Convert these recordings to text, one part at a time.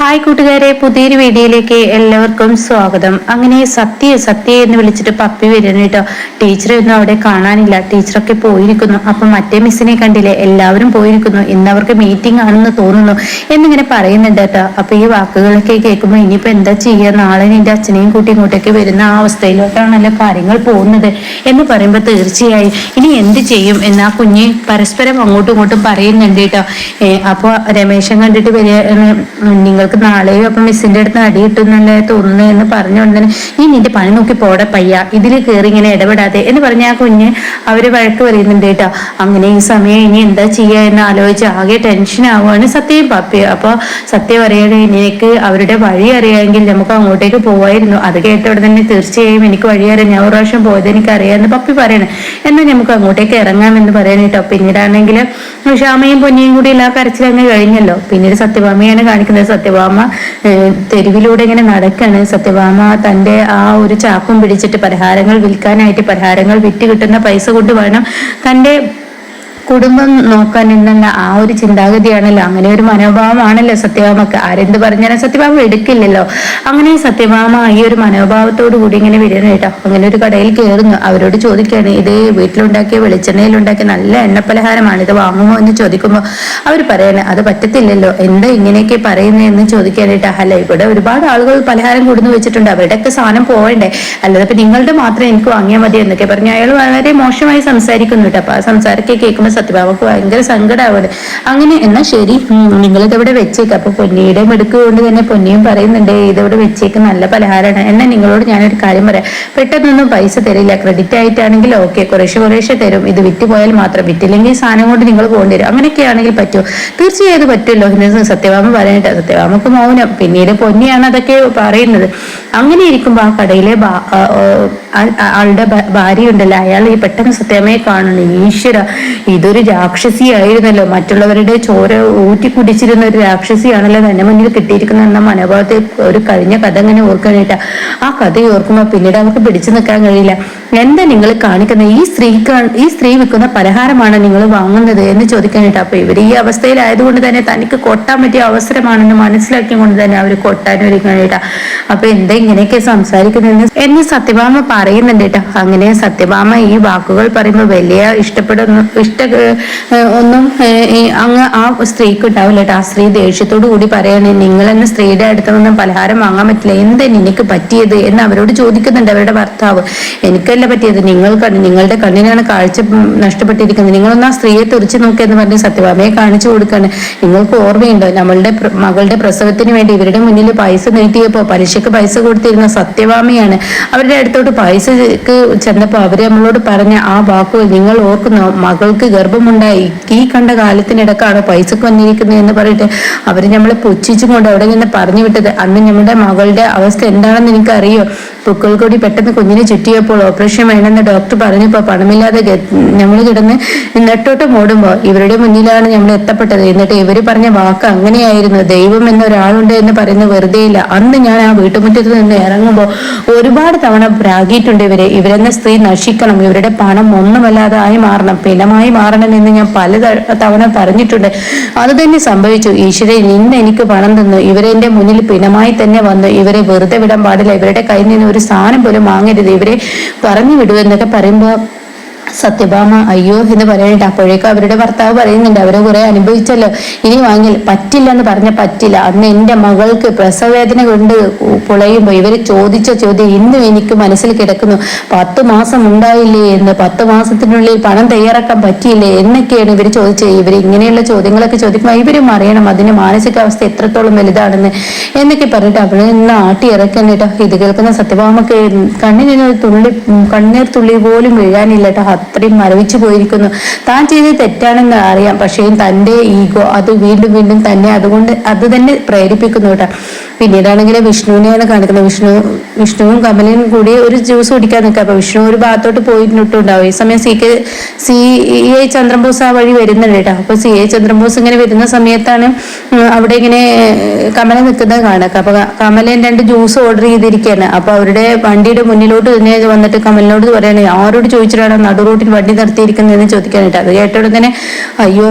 Hi കൂട്ടുകാരെ. പുതിയൊരു വീഡിയോയിലേക്ക് എല്ലാവർക്കും സ്വാഗതം. അങ്ങനെ സത്യ സത്യ എന്ന് വിളിച്ചിട്ട് പപ്പി വരുന്നു കേട്ടോ. ടീച്ചറെ ഒന്നും അവിടെ കാണാനില്ല. ടീച്ചറൊക്കെ പോയിരിക്കുന്നു. അപ്പൊ മറ്റേ മിസ്സിനെ കണ്ടില്ലേ? എല്ലാവരും പോയിരിക്കുന്നു. ഇന്ന് അവർക്ക് മീറ്റിംഗ് ആണെന്ന് തോന്നുന്നു എന്നിങ്ങനെ പറയുന്നുണ്ട് കേട്ടോ. അപ്പൊ ഈ വാക്കുകളൊക്കെ കേൾക്കുമ്പോൾ ഇനിയിപ്പോ എന്താ ചെയ്യുക നാളെ നിന്റെ അച്ഛനെയും കൂട്ടി ഇങ്ങോട്ടേക്ക് വരുന്ന ആ അവസ്ഥയിലോട്ടാണല്ലോ കാര്യങ്ങൾ പോകുന്നത് എന്ന് പറയുമ്പോൾ തീർച്ചയായും ഇനി എന്ത് ചെയ്യും എന്ന് ആ കുഞ്ഞ് പരസ്പരം അങ്ങോട്ടും ഇങ്ങോട്ടും പറയുന്നുണ്ട് കേട്ടോ. അപ്പോൾ രമേശൻ കണ്ടിട്ട് വലിയ നിങ്ങൾ നിങ്ങൾക്ക് നാളെയും അപ്പൊ മിസ്സിന്റെ അടുത്ത് അടി കിട്ടുന്നല്ലേ തോന്നുന്നു എന്ന് പറഞ്ഞുകൊണ്ട് തന്നെ നീ നിന്റെ പണി നോക്കി പോടെ പയ്യ ഇതിൽ കയറി ഇങ്ങനെ ഇടപെടാതെ എന്ന് പറഞ്ഞ ആ കുഞ്ഞ് അവർ വഴക്ക് പറയുന്നുണ്ട് കേട്ടോ. അങ്ങനെ ഈ സമയം ഇനി എന്താ ചെയ്യുക എന്ന് ആലോചിച്ച് ആകെ ടെൻഷൻ ആവുകയാണ് സത്യം പപ്പി. അപ്പൊ സത്യം പറയണേ എനിക്ക് അവരുടെ വഴി അറിയാമെങ്കിൽ നമുക്ക് അങ്ങോട്ടേക്ക് പോവായിരുന്നു. അത് കേട്ടോടെ തന്നെ തീർച്ചയായും എനിക്ക് വഴി അറിയാം. ഞാൻ ഒരു പ്രാവശ്യം പോയത് എനിക്ക് അറിയാമെന്ന് പപ്പി പറയണേ. എന്നാൽ നമുക്ക് അങ്ങോട്ടേക്ക് ഇറങ്ങാമെന്ന് പറയാൻ കേട്ടോ. പിന്നീടാണെങ്കിൽ ഷാമയും പൊന്നിയും കൂടി എല്ലാ കരച്ചിലങ്ങ് കഴിഞ്ഞല്ലോ. പിന്നീട് സത്യഭാമയാണ് കാണിക്കുന്നത്. സത്യഭാമ സത്യഭാമ തെരുവിലൂടെ ഇങ്ങനെ നടക്കാണ് സത്യഭാമ. തന്റെ ആ ഒരു ചാക്കും പിടിച്ചിട്ട് പലഹാരങ്ങൾ വിൽക്കാനായിട്ട് പലഹാരങ്ങൾ വിറ്റ് കിട്ടുന്ന പൈസ കൊണ്ട് വേണം തന്റെ കുടുംബം നോക്കാൻ എന്നുള്ള ആ ഒരു ചിന്താഗതിയാണല്ലോ. അങ്ങനെ ഒരു മനോഭാവമാണല്ലോ സത്യഭാമക്ക്. ആരെന്ത് പറഞ്ഞാലും സത്യഭാമ എടുക്കില്ലല്ലോ. അങ്ങനെ സത്യഭാമ ഈ ഒരു മനോഭാവത്തോടു കൂടി ഇങ്ങനെ വരുന്നു കേട്ടോ. അങ്ങനെ ഒരു കടയിൽ കയറുന്നു. അവരോട് ചോദിക്കുകയാണ് ഇത് വീട്ടിലുണ്ടാക്കിയ വെളിച്ചെണ്ണയിലുണ്ടാക്കിയ നല്ല എണ്ണപ്പലഹാരമാണ്. ഇത് വാങ്ങുമോ? എന്ന് ചോദിക്കുമ്പോൾ അവർ പറയണേ അത് പറ്റത്തില്ലല്ലോ. എന്താ ഇങ്ങനെയൊക്കെ പറയുന്നത് എന്ന് ചോദിക്കാനായിട്ട് അല്ല ഇവിടെ ഒരുപാട് ആളുകൾ പലഹാരം കൊടുന്നു വെച്ചിട്ടുണ്ട്. അവരുടെയൊക്കെ സാധനം പോകണ്ടേ? അല്ലാതെ ഇപ്പൊ നിങ്ങളുടെ മാത്രം എനിക്ക് വാങ്ങിയാൽ മതി എന്നൊക്കെ പറഞ്ഞു അയാൾ വളരെ മോശമായി സംസാരിക്കുന്നു കേട്ടോ. അപ്പൊ ആ സംസാരമൊക്കെ കേൾക്കുമ്പോൾ സത്യഭാമക്ക് ഭയങ്കര സങ്കടമാവാണ് അങ്ങനെ എന്നാൽ ശരി നിങ്ങൾ ഇതെവിടെ വെച്ചേക്ക്. അപ്പൊ പൊന്നിയുടെ മെടുക്ക് കൊണ്ട് തന്നെ പൊന്നിയും പറയുന്നുണ്ട് ഇതെവിടെ വെച്ചേക്ക് നല്ല പലഹാരമാണ് എന്നാൽ നിങ്ങളോട് ഞാനൊരു കാര്യം പറയാം. പെട്ടെന്നൊന്നും പൈസ തരില്ല. ക്രെഡിറ്റ് ആയിട്ടാണെങ്കിൽ ഓക്കെ കുറേശ്ശെ കുറേശ്ശെ തരും. ഇത് വിറ്റ് പോയാൽ മാത്രം. വിറ്റില്ലെങ്കിൽ സാധനം കൊണ്ട് നിങ്ങൾ പോകേണ്ടി വരും. അങ്ങനെയൊക്കെ ആണെങ്കിൽ പറ്റുമോ തീർച്ചയായും പറ്റുമല്ലോ. എന്ന് സത്യഭാമ പറയട്ടെ. സത്യഭാമക്ക് മൗനം. പിന്നീട് പൊന്നിയാണ് അതൊക്കെ പറയുന്നത്. അങ്ങനെ ഇരിക്കുമ്പോൾ ആ കടയിലെ ആളുടെ ഭാര്യ ഉണ്ടല്ലോ അയാൾ ഈ പെട്ടെന്ന് സത്യമേ കാണുന്നു. ഈശ്വര ഇതൊരു രാക്ഷസിയായിരുന്നല്ലോ. മറ്റുള്ളവരുടെ ചോര ഊറ്റി കുടിച്ചിരുന്ന ഒരു രാക്ഷസിയാണല്ലോ തന്നെ മുന്നിൽ കിട്ടിയിരിക്കുന്ന എന്ന മനോഭാവത്തെ ഒരു കഴിഞ്ഞ കഥ അങ്ങനെ ഓർക്കാനായിട്ട് ആ കഥ ഓർക്കുമ്പോ പിന്നീട് അവർക്ക് പിടിച്ചു നിൽക്കാൻ കഴിയില്ല. എന്താ നിങ്ങൾ കാണിക്കുന്ന ഈ സ്ത്രീ ഈ സ്ത്രീ വിൽക്കുന്ന പലഹാരമാണ് നിങ്ങൾ വാങ്ങുന്നത് എന്ന് ചോദിക്കാനായിട്ട് അപ്പൊ ഇവർ ഈ അവസ്ഥയിലായതുകൊണ്ട് തന്നെ തനിക്ക് കൊട്ടാൻ പറ്റിയ അവസരമാണെന്ന് മനസ്സിലാക്കിക്കൊണ്ട് തന്നെ അവർ കൊട്ടാൻ ഒരുങ്ങാനായിട്ടാ അപ്പൊ എന്താ ഇങ്ങനെയൊക്കെ സംസാരിക്കുന്നതെന്ന് എന്ന് സത്യഭാമ പറയുന്നുണ്ട് കേട്ടോ. അങ്ങനെ സത്യഭാമ ഈ വാക്കുകൾ പറയുമ്പോൾ വലിയ ഇഷ്ടപ്പെടുന്നു ഇഷ്ട ഒന്നും അങ്ങ് ആ സ്ത്രീക്ക് ഉണ്ടാവില്ല കേട്ടോ. ആ സ്ത്രീ ദേഷ്യത്തോടു കൂടി പറയണേ നിങ്ങൾ എന്നെ സ്ത്രീയുടെ അടുത്ത് നിന്നും പലഹാരം വാങ്ങാൻ പറ്റില്ല. എന്താ നിനക്ക് പറ്റിയത്? എന്ന് അവരോട് ചോദിക്കുന്നുണ്ട് അവരുടെ ഭർത്താവ്. എനിക്കല്ല പറ്റിയത്. നിങ്ങൾ നിങ്ങളുടെ കണ്ണിനാണ് കാഴ്ച നഷ്ടപ്പെട്ടിരിക്കുന്നത്. നിങ്ങളൊന്ന് ആ സ്ത്രീയെ തുറച്ചു നോക്കിയെന്ന് പറഞ്ഞ് സത്യഭാമയെ കാണിച്ചു കൊടുക്കാണ്. നിങ്ങൾക്ക് ഓർമ്മയുണ്ടോ? നമ്മളുടെ മകളുടെ പ്രസവത്തിന് വേണ്ടി ഇവരുടെ മുന്നിൽ പൈസ നീട്ടിയപ്പോ പലിശക്ക് പൈസ കൊടുത്തിരുന്ന സത്യവാമിയാണ്. അവരുടെ അടുത്തോട്ട് പൈസക്ക് ചെന്നപ്പോൾ അവർ നമ്മളോട് പറഞ്ഞ ആ വാക്കുകൾ നിങ്ങൾ ഓർക്കുന്നു മകൾക്ക് ഗർഭമുണ്ടായി. ഈ കണ്ട കാലത്തിനിടക്കാണ് പൈസക്ക് വന്നിരിക്കുന്നത്? എന്ന് പറഞ്ഞിട്ട് അവർ നമ്മളെ പുച്ഛിച്ചും കൊണ്ട് അവിടെ നിന്ന് പറഞ്ഞു വിട്ടത്. അന്ന് നമ്മുടെ മകളുടെ അവസ്ഥ എന്താണെന്ന് എനിക്കറിയോ? പുക്കൾ കൂടി പെട്ടെന്ന് കുഞ്ഞിനെ ചുറ്റിയപ്പോൾ ഓപ്പറേഷൻ വേണമെന്ന് ഡോക്ടർ പറഞ്ഞപ്പോൾ പണമില്ലാതെ നമ്മൾ കിടന്ന് നെട്ടോട്ട് മൂടുമ്പോൾ ഇവരുടെ മുന്നിലാണ് നമ്മൾ എത്തപ്പെട്ടത്. എന്നിട്ട് ഇവർ പറഞ്ഞ വാക്ക് അങ്ങനെയായിരുന്നു. ദൈവം എന്ന ഒരാളുണ്ട് എന്ന് പറയുന്നത് വെറുതെ ഇല്ല അന്ന് ഞാൻ ആ വീട്ടുമുറ്റത്ത് നിന്ന് ഇറങ്ങുമ്പോൾ ഒരുപാട് തവണ പ്രാഗിയിട്ടുണ്ട് ഇവരെ. ഇവരെന്ന സ്ത്രീ നശിക്കണം ഇവരുടെ പണം ഒന്നുമല്ലാതായി മാറണം പിണമായി മാറണം എന്ന് ഞാൻ പല തവണ പറഞ്ഞിട്ടുണ്ട്. അത് തന്നെ സംഭവിച്ചു. ഈശ്വരൻ ഇന്ന് എനിക്ക് പണം തന്നു. ഇവരെന്റെ മുന്നിൽ പിണമായി തന്നെ വന്നു. ഇവരെ വെറുതെ വിടാൻ പാടില്ല. ഇവരുടെ കയ്യിൽ നിന്ന് ഒരു സാധനം പോലും വാങ്ങരുത്. ഇവരെ പറഞ്ഞു വിടുമെന്നൊക്കെ പറയുമ്പോൾ സത്യഭാമ അയ്യോ എന്ന് പറയണ്ട. അപ്പോഴേക്കും അവരുടെ ഭർത്താവ് പറയുന്നുണ്ട് അവരെ കുറെ അനുഭവിച്ചല്ലോ. ഇനി വാങ്ങിൽ പറ്റില്ല എന്ന് പറഞ്ഞ പറ്റില്ല. അന്ന് എന്റെ മകൾക്ക് പ്രസവേദന കൊണ്ട് പുളയുമ്പോൾ ഇവർ ചോദിച്ച ചോദ്യം ഇന്നും എനിക്ക് മനസ്സിൽ കിടക്കുന്നു. പത്ത് മാസം ഉണ്ടായില്ലേ എന്ന് പത്ത് മാസത്തിനുള്ളിൽ പണം തയ്യാറാക്കാൻ പറ്റിയില്ലേ എന്നൊക്കെയാണ് ഇവർ ചോദിച്ചത് ഇവർ ഇങ്ങനെയുള്ള ചോദ്യങ്ങളൊക്കെ ചോദിക്കുമ്പോൾ ഇവരും അറിയണം അതിന്റെ മാനസികാവസ്ഥ എത്രത്തോളം വലുതാണെന്ന് എന്നൊക്കെ പറഞ്ഞിട്ട് അവിടെ നിന്ന് ആട്ടി ഇറക്കാനിട്ടോ ഇത് കേൾക്കുന്ന സത്യഭാമക്ക് കണ്ണിനൊരു തുള്ളി കണ്ണീർ തുള്ളി പോലും വീഴാനില്ല കേട്ടോ. അത്രയും മരവിച്ചു പോയിരിക്കുന്നു. താൻ ചെയ്ത് തെറ്റാണെന്ന് അറിയാം. പക്ഷേ തന്റെ ഈഗോ അത് വീണ്ടും വീണ്ടും തന്നെ അതുകൊണ്ട് അത് തന്നെ പ്രേരിപ്പിക്കുന്നു കേട്ടോ. പിന്നീടാണെങ്കിൽ വിഷ്ണുവിനെയാണ് കാണിക്കുന്നത്. വിഷ്ണു വിഷ്ണുവും കമലയും കൂടി ഒരു ജ്യൂസ് കുടിക്കാൻ നിൽക്കുക. അപ്പൊ വിഷ്ണു ഒരു ഭാഗത്തോട്ട് പോയിട്ടുണ്ടാവും ഈ സമയം C K C A Chandrabose ആ വഴി വരുന്നുണ്ട് കേട്ടോ. അപ്പൊ സി എ ചന്ദ്രബോസ് ഇങ്ങനെ വരുന്ന സമയത്താണ് അവിടെ ഇങ്ങനെ കമല നിൽക്കുന്നത് കാണുക. അപ്പൊ കമലൻ രണ്ട് ജ്യൂസ് ഓർഡർ ചെയ്തിരിക്കുകയാണ്. അപ്പൊ അവരുടെ വണ്ടിയുടെ മുന്നിലോട്ട് തന്നെ വന്നിട്ട് കമലിനോട് പറയണേ ആരോട് ചോദിച്ചിട്ടാണ് നടു റൂട്ടിൽ വണ്ടി നിർത്തിയിരിക്കുന്നതെന്ന് ചോദിക്കാനായിട്ട് അത് കേട്ടോടെ തന്നെ അയ്യോ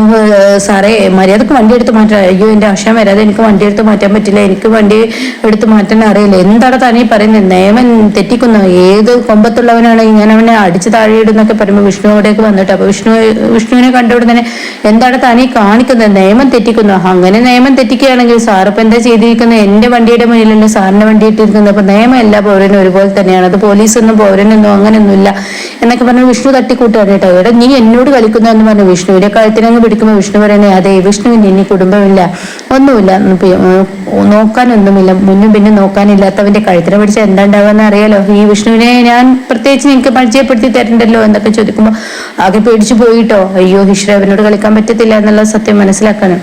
സാറേ മര്യാദയ്ക്ക് വണ്ടി എടുത്ത് മാറ്റാം. അയ്യോ എന്റെ ആശയം വരാതെ എനിക്ക് വണ്ടി എടുത്ത് മാറ്റാൻ പറ്റില്ല. എനിക്ക് വണ്ടി എടുത്ത് മാറ്റാൻ അറിയില്ല. എന്താണ് തനി പറയുന്നത്? നിയമം തെറ്റിക്കുന്നു. ഏത് കൊമ്പത്തുള്ളവനാണ് ഞാൻ അവനെ അടിച്ച് താഴെയിടുന്നൊക്കെ പറയുമ്പോൾ വിഷ്ണു അവിടേക്ക് വന്നിട്ട്. അപ്പൊ വിഷ്ണു വിഷ്ണുവിനെ കണ്ടവിടെ തന്നെ എന്താണ് തനി കാണിക്കുന്നത്? നിയമം തെറ്റിക്കുന്നു. അങ്ങനെ നിയമം തെറ്റിക്കുകയാണെങ്കിൽ സാറിപ്പം എന്താ ചെയ്തിരിക്കുന്നത്? എന്റെ വണ്ടിയുടെ മുന്നിലല്ല സാറിന്റെ വണ്ടി ഇട്ടിരിക്കുന്നത്. അപ്പൊ നിയമം എല്ലാ പൗരനും ഒരുപോലെ തന്നെയാണ്. അത് പോലീസൊന്നും പൗരനൊന്നും അങ്ങനെയൊന്നുമില്ല എന്നൊക്കെ പറഞ്ഞ് വിഷ്ണു തട്ടിക്കൂട്ടാണ് കേട്ടോ. ഇവിടെ നീ എന്നോട് കളിക്കുന്നു എന്ന് പറഞ്ഞു. വിഷ്ണുവിന്റെ കഴുത്തിനങ്ങ് പിടിക്കുമ്പോൾ വിഷ്ണു പറയണേ അതെ വിഷ്ണുവിന് ഇനി കുടുംബമില്ല. ഒന്നുമില്ല നോക്കാനൊന്നുമില്ല. മുന്നും പിന്നും നോക്കാനില്ലാത്തവന്റെ കഴുത്തിനെ പിടിച്ച് എന്താ ഉണ്ടാവുക അറിയാലോ. ഈ വിഷ്ണുവിനെ ഞാൻ പ്രത്യേകിച്ച് നിങ്ങൾക്ക് പരിചയപ്പെടുത്തി തരണ്ടല്ലോ എന്നൊക്കെ ചോദിക്കുമ്പോൾ ആകെ പേടിച്ചു പോയിട്ടോ. അയ്യോ ഈശ്വര അവനോട് കളിക്കാൻ പറ്റത്തില്ല എന്നുള്ള സത്യം മനസ്സിലാക്കാനും.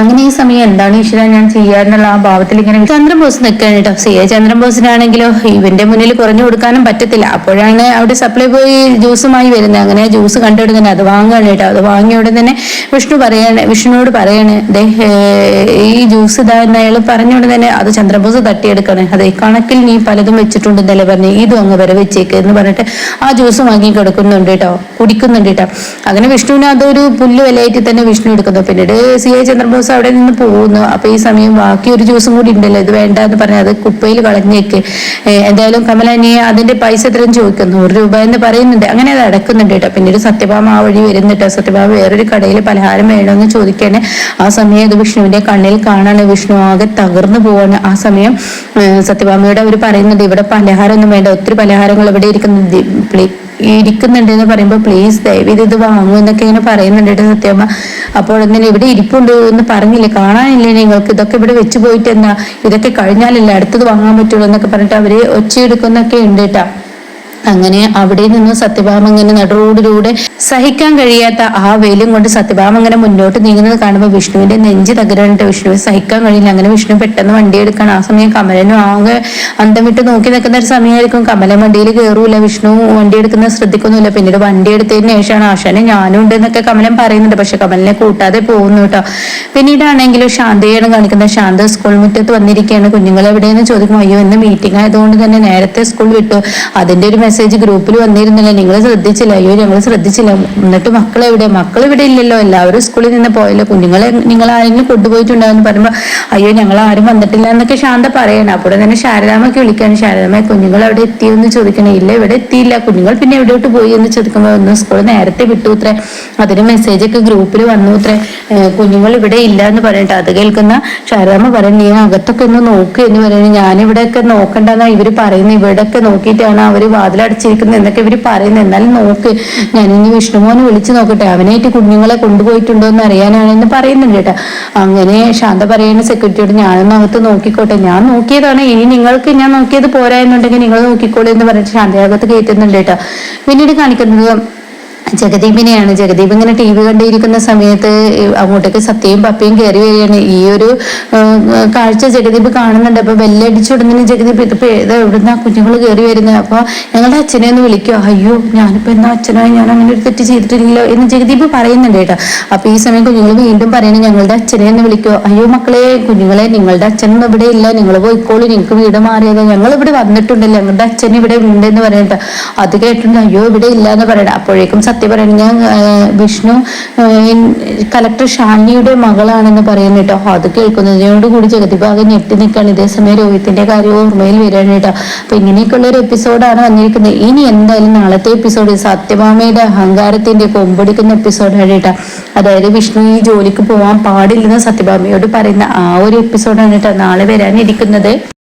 അങ്ങനെ ഈ സമയം എന്താണ് ഈശ്വര ഞാൻ ചെയ്യാന്നുള്ള ആ ഭാവത്തിൽ ഇങ്ങനെ ചന്ദ്രബോസ് നിൽക്കുകയാണ് കേട്ടോ സി എ ചന്ദ്രബോസിനാണെങ്കിലോ ഇവന്റെ മുന്നിൽ കുറഞ്ഞു കൊടുക്കാനും പറ്റത്തില്ല. അപ്പോഴാണ് അവിടെ സപ്ലൈ പോയി ജ്യൂസുമായി വരുന്നത്. അങ്ങനെ ജ്യൂസ് കണ്ടെടുക്കുന്നത് അത് വാങ്ങുകയാണ് കേട്ടോ അത് വാങ്ങിയ ഉടൻ തന്നെ വിഷ്ണു പറയാണ് വിഷ്ണുവിനോട് പറയാണ് ദേ ഈ ജ്യൂസ് ഇതാ എന്ന് അയാൾ പറഞ്ഞ ഉടൻ തന്നെ അത് ചന്ദ്രബോസ് തട്ടിയെടുക്കണേ. അതെ കണക്കിൽ നീ പലതും വെച്ചിട്ടുണ്ട് എന്നല്ലേ പറഞ്ഞു ഇതും അങ്ങ് വരെ വെച്ചേക്ക് എന്ന് പറഞ്ഞിട്ട് ആ ജ്യൂസ് വാങ്ങി കൊടുക്കുന്നുണ്ട് കേട്ടോ കുടിക്കുന്നുണ്ട് കേട്ടോ അങ്ങനെ വിഷ്ണുവിന് അതൊരു പുല്ല് വിലയായിട്ട് തന്നെ വിഷ്ണു എടുക്കുന്നു. പിന്നീട് സി എ ചന്ദ്രബോസ് അവിടെ നിന്ന് പോകുന്നു. അപ്പൊ ഈ സമയം ബാക്കി ഒരു ജ്യൂസും കൂടി ഉണ്ടല്ലോ. ഇത് വേണ്ട എന്ന് പറഞ്ഞ് അത് കുപ്പയിൽ കളഞ്ഞേക്ക്. എന്തായാലും കമല നീ അതിന്റെ പൈസ എത്രയും ചോദിക്കുന്നു നൂറ് രൂപ എന്ന് പറയുന്നുണ്ട്. അങ്ങനെ അത് അടക്കുന്നുണ്ട് കേട്ടോ. പിന്നീട് സത്യഭാമ ആ വഴി വരുന്നുട്ടോ സത്യഭാമ വേറൊരു കടയിൽ പലഹാരം വേണമെന്ന് ചോദിക്കാണ്. ആ സമയം ഇത് വിഷ്ണുവിന്റെ കണ്ണിൽ കാണാണ്. വിഷ്ണു ആകെ തകർന്നു പോവാണ്. ആ സമയം സത്യഭാമയോട് അവർ പറയുന്നുണ്ട് ഇവിടെ പലഹാരം ഒന്നും വേണ്ട. ഒത്തിരി പലഹാരങ്ങൾ ഇവിടെ ഇരിക്കുന്നു. ഇരിക്കുന്നുണ്ട് എന്ന് പറയുമ്പോൾ പ്ലീസ് ദയവീത് ഇത് വാങ്ങൂ എന്നൊക്കെ ഇങ്ങനെ പറയുന്നുണ്ട് സത്യമ്മ അപ്പോൾ ഇങ്ങനെ ഇവിടെ ഇരിപ്പുണ്ട് എന്ന് പറഞ്ഞില്ലേ? കാണാനില്ലേ നിങ്ങൾക്ക്? ഇതൊക്കെ ഇവിടെ വെച്ച് പോയിട്ട് എന്നാ? ഇതൊക്കെ കഴിഞ്ഞാലല്ലേ അടുത്തത് വാങ്ങാൻ പറ്റുള്ളൂ എന്നൊക്കെ പറഞ്ഞിട്ട് അവർ ഒച്ചയെടുക്കുന്നൊക്കെ ഉണ്ട് കേട്ടോ. അങ്ങനെ അവിടെ നിന്ന് സത്യഭാമ നടുറോഡിലൂടെ സഹിക്കാൻ കഴിയാത്ത ആ വെയിലും കൊണ്ട് സത്യഭാമ ഇങ്ങനെ മുന്നോട്ട് നീങ്ങുന്നത് കാണുമ്പോൾ വിഷ്ണുവിന്റെ നെഞ്ച് തകരാനിട്ട് വിഷ്ണുവിന് സഹിക്കാൻ കഴിയില്ല. അങ്ങനെ വിഷ്ണു പെട്ടെന്ന് വണ്ടി എടുക്കണം. ആ സമയം കമലനും ആകെ അന്തം വിട്ട് നോക്കി നിൽക്കുന്ന ഒരു സമയമായിരിക്കും. കമലൻ വണ്ടിയിൽ കയറൂല. വിഷ്ണു വണ്ടി എടുക്കുന്നത് ശ്രദ്ധിക്കൊന്നുമില്ല. പിന്നീട് വണ്ടി എടുത്തതിന് ശേഷമാണ് ആശാനെ ഞാനും ഉണ്ട് എന്നൊക്കെ കമലൻ പറയുന്നുണ്ട്. പക്ഷെ കമലിനെ കൂട്ടാതെ പോകുന്നു കേട്ടോ. പിന്നീടാണെങ്കിലും ശാന്തയാണ് കാണിക്കുന്നത് ശാന്ത സ്കൂൾ മുറ്റത്ത് വന്നിരിക്കുകയാണ്. കുഞ്ഞുങ്ങൾ എവിടെയെന്ന് ചോദിക്കും അയ്യോ ഇന്ന് മീറ്റിംഗ് ആയതുകൊണ്ട് തന്നെ നേരത്തെ സ്കൂൾ വിട്ടു. അതിന്റെ ഒരു മെസ്സേജ് ഗ്രൂപ്പിൽ വന്നിരുന്നില്ല. നിങ്ങൾ ശ്രദ്ധിച്ചില്ല. അയ്യോ ഞങ്ങൾ ശ്രദ്ധിച്ചില്ല. എന്നിട്ട് മക്കൾ എവിടെ മക്കൾ ഇവിടെ ഇല്ലല്ലോ. എല്ലാവരും സ്കൂളിൽ നിന്ന് പോയല്ലോ. കുഞ്ഞുങ്ങളെ നിങ്ങൾ ആരെങ്കിലും കൊണ്ടുപോയിട്ടുണ്ടാവെന്ന് പറയുമ്പോൾ അയ്യോ ഞങ്ങൾ ആരും വന്നിട്ടില്ല എന്നൊക്കെ ശാന്ത പറയണം. അപ്പോൾ തന്നെ ശാരദാമ്മയ്ക്ക് വിളിക്കാണ്. ശാരദാമ്മ കുഞ്ഞുങ്ങൾ അവിടെ എത്തിയെന്ന് ചോദിക്കണേ. ഇല്ല ഇവിടെ എത്തിയില്ല. കുഞ്ഞുങ്ങൾ പിന്നെ എവിടെയോട്ട് പോയി? എന്ന് ചോദിക്കുമ്പോൾ ഒന്ന് സ്കൂൾ നേരത്തെ വിട്ടു ഇത്രേ അതിന് മെസ്സേജ് ഒക്കെ ഗ്രൂപ്പിൽ വന്നു ഇത്രേ കുഞ്ഞുങ്ങൾ ഇവിടെ ഇല്ല എന്ന് പറഞ്ഞിട്ട് അത് കേൾക്കുന്ന ശാരദാമ്മ പറയും നീ അകത്തൊക്കെ ഒന്ന് നോക്ക് എന്ന് പറയുന്നത് ഞാൻ നോക്കണ്ടെന്നാണ് നോക്കണ്ടെന്നാ ഇവർ പറയുന്നത് ഇവിടെയൊക്കെ നോക്കിയിട്ടാണ് അവർ വാതിലടച്ചിരിക്കുന്നത് എന്നൊക്കെ ഇവർ പറയുന്നത് എന്നാലും നോക്ക് ഞാൻ ഇനി വിഷ്ണുമോനെ വിളിച്ച് നോക്കട്ടെ. അവനായിട്ട് കുഞ്ഞുങ്ങളെ കൊണ്ടുപോയിട്ടുണ്ടോ എന്ന് അറിയാനാണെന്ന് പറയുന്നുണ്ട് കേട്ടോ. അങ്ങനെ ശാന്ത പറയുന്ന സെക്യൂരിറ്റിയോട് ഞാനൊന്ന് അകത്ത് നോക്കിക്കോട്ടെ. ഞാൻ നോക്കിയതാണ്. ഇനി നിങ്ങൾക്ക് ഞാൻ നോക്കിയത് പോരാ എന്നുണ്ടെങ്കിൽ നിങ്ങൾ നോക്കിക്കോളൂ എന്ന് പറഞ്ഞിട്ട് ശാന്തയാകത്ത് കയറ്റുന്നുണ്ട് കേട്ടോ. പിന്നീട് കാണിക്കുന്നത് ജഗദീപിനെയാണ്. ജഗദീപ് ഇങ്ങനെ ടി വി കണ്ടിരിക്കുന്ന സമയത്ത് അങ്ങോട്ടേക്ക് സത്യയും പപ്പയും കയറി വരികയാണ്. ഈ ഒരു കാഴ്ച ജഗദീപ് കാണുന്നുണ്ട്. അപ്പൊ ബെല്ലടിച്ചുടനെ ജഗദീപ് ഇതിപ്പോ എവിടുന്ന കുഞ്ഞുങ്ങൾ കയറി വരുന്നത് അപ്പൊ ഞങ്ങളുടെ അച്ഛനെ ഒന്ന് വിളിക്കോ അയ്യോ ഞാനിപ്പോ എന്നാ അച്ഛനായി? ഞാൻ അങ്ങനെ ഒരു തെറ്റ് ചെയ്തിട്ടില്ലല്ലോ എന്ന് ജഗദീപ് പറയുന്നുണ്ട് കേട്ടോ. അപ്പൊ ഈ സമയം കുഞ്ഞുങ്ങൾ വീണ്ടും പറയണേ ഞങ്ങളുടെ അച്ഛനെ ഒന്ന് വിളിക്കോ അയ്യോ മക്കളെ കുഞ്ഞുങ്ങളെ നിങ്ങളുടെ അച്ഛനൊന്നും ഇവിടെ ഇല്ല. നിങ്ങൾ പോയിക്കോളൂ. നിങ്ങൾക്ക് വീട് മാറിയത് ഞങ്ങൾ ഇവിടെ വന്നിട്ടുണ്ടല്ലോ. ഞങ്ങളുടെ അച്ഛൻ ഇവിടെ ഉണ്ട് എന്ന് പറയട്ടെ. അത് കേട്ടിട്ടുണ്ട് അയ്യോ ഇവിടെ ഇല്ല എന്ന് പറയട്ടെ. അപ്പോഴേക്കും സത്യം പറയുന്നത് ഞാൻ വിഷ്ണു കലക്ടർ ഷാനിയുടെ മകളാണെന്ന് പറയുന്നു കേട്ടോ. അത് കേൾക്കുന്നതിനോട് കൂടി ജഗതിഭാഗം ഞെട്ടി നിൽക്കുകയാണ്. ഇതേ സമയം രോഹിത്തിന്റെ കാര്യം ഓർമ്മയിൽ വരികയാണ് കേട്ടോ. അപ്പൊ ഇങ്ങനെയൊക്കെയുള്ള ഒരു എപ്പിസോഡാണ് വന്നിരിക്കുന്നത്. ഇനി എന്തായാലും നാളത്തെ എപ്പിസോഡ് സത്യഭാമയുടെ അഹങ്കാരത്തിന്റെ കൊമ്പടിക്കുന്ന എപ്പിസോഡാണ് കേട്ടോ. അതായത് വിഷ്ണു ഈ ജോലിക്ക് പോകാൻ പാടില്ലെന്ന് സത്യഭാമയോട് പറയുന്ന ആ ഒരു എപ്പിസോഡാണ് കേട്ടോ. നാളെ വരാനിരിക്കുന്നത്.